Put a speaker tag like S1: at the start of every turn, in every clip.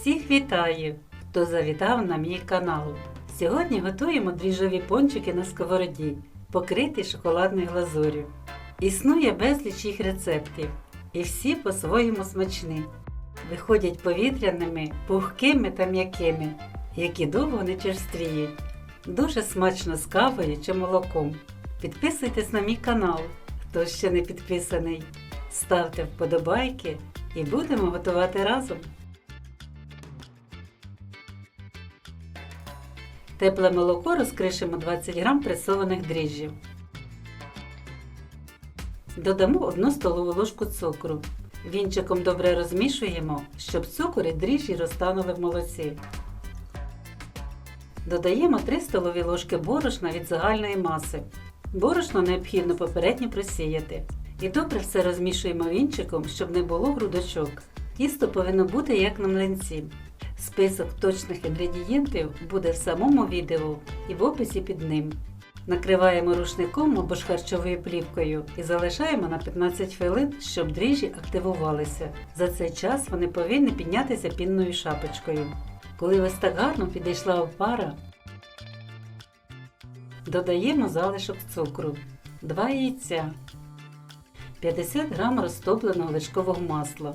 S1: Всіх вітаю, хто завітав на мій канал. Сьогодні готуємо дріжджові пончики на сковороді, покриті шоколадною глазур'ю. Існує безліч їх рецептів, і всі по-своєму смачні. Виходять повітряними, пухкими та м'якими, які довго не черствіють. Дуже смачно з кавою чи молоком. Підписуйтесь на мій канал, хто ще не підписаний. Ставте вподобайки і будемо готувати разом. Тепле молоко розкришимо 20 г пресованих дріжджів. Додамо 1 столову ложку цукру. Вінчиком добре розмішуємо, щоб цукор і дріжджі розтанули в молоці. Додаємо 3 столові ложки борошна від загальної маси. Борошно необхідно попередньо просіяти. І добре все розмішуємо вінчиком, щоб не було грудочок. Тісто повинно бути як на млинці. Список точних інгредієнтів буде в самому відео і в описі під ним. Накриваємо рушником або ж харчовою плівкою і залишаємо на 15 хвилин, щоб дріжджі активувалися. За цей час вони повинні піднятися пінною шапочкою. Коли ось так гарно підійшла опара, додаємо залишок цукру, 2 яйця, 50 г розтопленого вершкового масла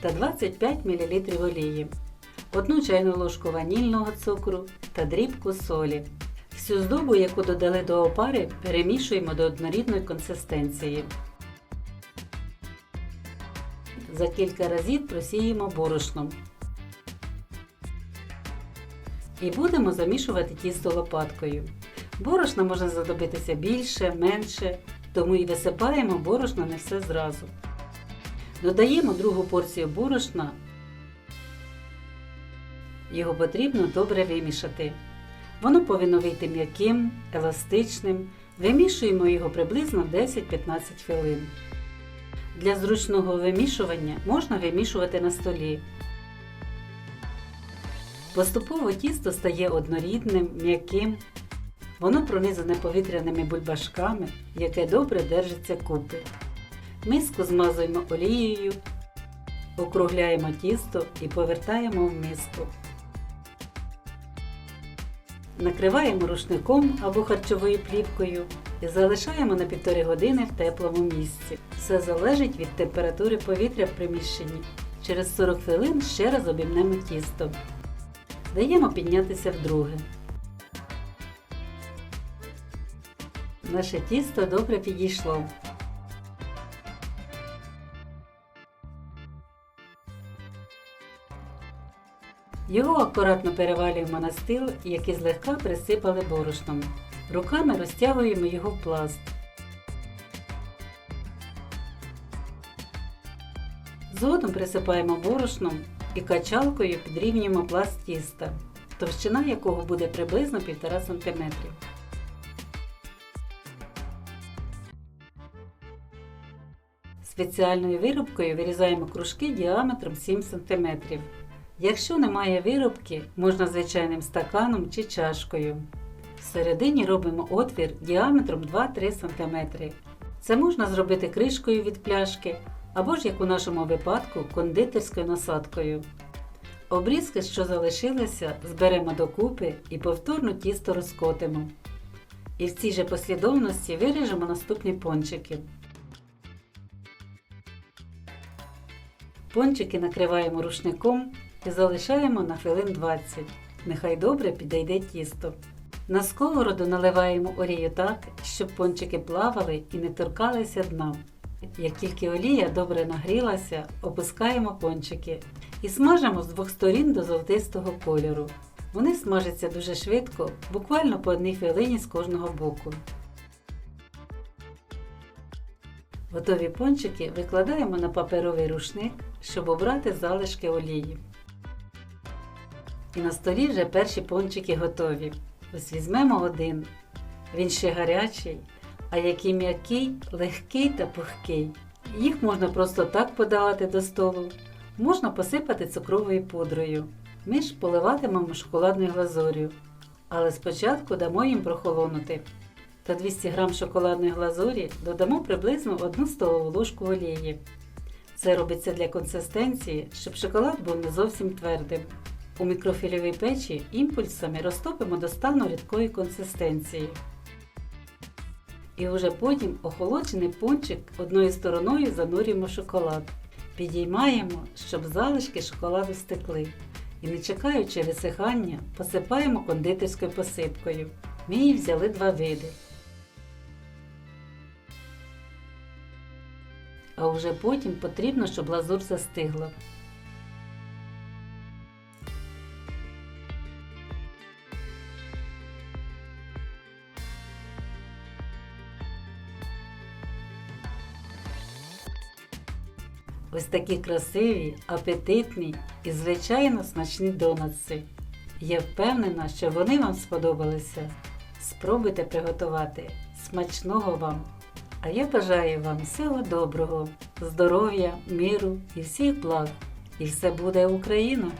S1: та 25 мл олії, 1 чайну ложку ванільного цукру та дрібку солі. Всю здобу, яку додали до опари, перемішуємо до однорідної консистенції. За кілька разів просіємо борошном. І будемо замішувати тісто лопаткою. Борошна може знадобитися більше, менше, тому і висипаємо борошно не все зразу. Додаємо другу порцію борошна. Його потрібно добре вимішати. Воно повинно вийти м'яким, еластичним. Вимішуємо його приблизно 10-15 хвилин. Для зручного вимішування можна вимішувати на столі. Поступово тісто стає однорідним, м'яким. Воно пронизане повітряними бульбашками, яке добре держиться купи. Миску змазуємо олією, округляємо тісто і повертаємо в миску. Накриваємо рушником або харчовою плівкою і залишаємо на півтори години в теплому місці. Все залежить від температури повітря в приміщенні. Через 40 хвилин ще раз обімнемо тісто. Даємо піднятися вдруге. Наше тісто добре підійшло. Його акуратно перевалюємо на стіл, який злегка присипали борошном. Руками розтягуємо його в пласт. Згодом присипаємо борошном і качалкою підрівнюємо пласт тіста, товщина якого буде приблизно 1,5 см. Спеціальною вирубкою вирізаємо кружки діаметром 7 см. Якщо немає виробки, можна звичайним стаканом чи чашкою. Всередині робимо отвір діаметром 2-3 см. Це можна зробити кришкою від пляшки або ж, як у нашому випадку, кондитерською насадкою. Обрізки, що залишилися, зберемо докупи і повторно тісто розкотимо. І в цій же послідовності виріжемо наступні пончики. Пончики накриваємо рушником і залишаємо на хвилин 20. Нехай добре підійде тісто. На сковороду наливаємо олію так, щоб пончики плавали і не торкалися дна. Як тільки олія добре нагрілася, опускаємо пончики і смажимо з двох сторін до золотистого кольору. Вони смажаться дуже швидко, буквально по одній хвилині з кожного боку. Готові пончики викладаємо на паперовий рушник, щоб обрати залишки олії. І на столі вже перші пончики готові. Ось візьмемо один. Він ще гарячий, а який м'який, легкий та пухкий. Їх можна просто так подавати до столу, можна посипати цукровою пудрою. Ми ж поливатимемо шоколадною глазур'ю. Але спочатку дамо їм прохолонути. Та 200 г шоколадної глазурі додамо приблизно 1 столову ложку олії. Це робиться для консистенції, щоб шоколад був не зовсім твердим. У мікрофільовій печі імпульсами розтопимо до стану рідкої консистенції. І вже потім охолоджений пончик одною стороною занурюємо шоколад. Підіймаємо, щоб залишки шоколаду стекли. І не чекаючи висихання, посипаємо кондитерською посипкою. Ми її взяли два види. А вже потім потрібно, щоб лазур застигла. Ось такі красиві, апетитні і звичайно смачні донатси. Я впевнена, що вони вам сподобалися. Спробуйте приготувати. Смачного вам! А я бажаю вам всього доброго, здоров'я, миру і всіх благ. І все буде Україна!